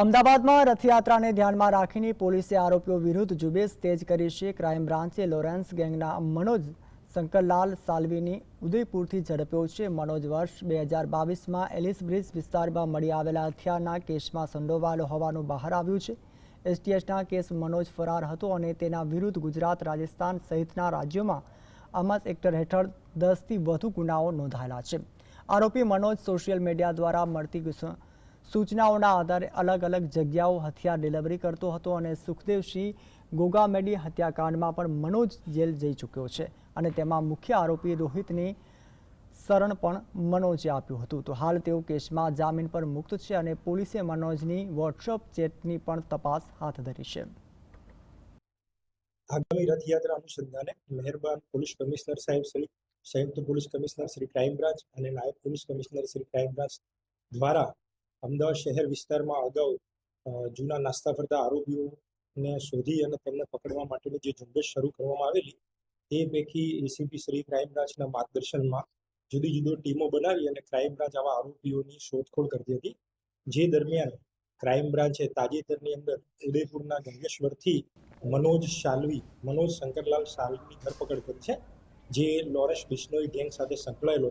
અમદાવાદમાં રથયાત્રાને ધ્યાનમાં રાખીને પોલીસે આરોપીઓ વિરુદ્ધ ઝુંબેશ તેજ કરી છે. ક્રાઇમ બ્રાન્ચે લોરેન્સ ગેંગના મનોજ શંકરલાલ સાલ્વીની ઉદયપુરથી ઝડપ્યો છે. મનોજ વર્ષ બે હજાર બાવીસમાં એલિસ બ્રિજ વિસ્તારમાં મળી આવેલા હથિયારના કેસમાં સંડોવાયેલો હોવાનું બહાર આવ્યું છે. એસટીએસના કેસ મનોજ ફરાર હતો અને તેના વિરુદ્ધ ગુજરાત, રાજસ્થાન સહિતના રાજ્યોમાં આમસ એક્ટર હેઠળ દસથી વધુ ગુનાઓ નોંધાયેલા છે. આરોપી મનોજ સોશિયલ મીડિયા દ્વારા મળતી સૂચનાઓના આધારે અલગ અલગ જગ્યાઓ હથિયાર ડિલિવરી કરતો હતો અને સુખદેવસિંહ ગોગામેડી હત્યાકાંડમાં પણ મનોજ જેલ જઈ ચૂક્યો છે અને તેમાં મુખ્ય આરોપી રોહિતની શરણ પણ મનોજે આપ્યું હતું. તો હાલ તેઓ કેસમાં જામીન પર મુક્ત છે અને પોલીસે મનોજની વોટ્સઅપ ચેટની પણ તપાસ હાથ ધરી છે. આગામી રથયાત્રા અનુસંધાને મહેરબાન પોલીસ કમિશનર સાહેબ શ્રી, સંયુક્ત police commissioner Shri crime branch અને નાયબ police commissioner Shri crime branch દ્વારા અમદાવાદ શહેર વિસ્તારમાં અગાઉ જૂના નાસ્તા ફરતા આરોપીઓને શોધી અને તેમને પકડવા માટેની જે ઝુંબેશ શરૂ કરવામાં આવેલી, તે પૈકી એસીપી શ્રી ક્રાઇમ બ્રાન્ચના માર્ગદર્શનમાં જુદી જુદી ટીમો બનાવી અને ક્રાઇમ બ્રાન્ચ આવા આરોપીઓની શોધખોળ કરતી હતી. જે દરમિયાન ક્રાઇમ બ્રાન્ચે તાજેતરની અંદર ઉદયપુરના ગંગેશ્વરથી મનોજ સાલવી મનોજ શંકરલાલ સાલવીની ધરપકડ કરી છે, જે લોરેન્સ બિશ્નોઈ ગેંગ સાથે સંકળાયેલો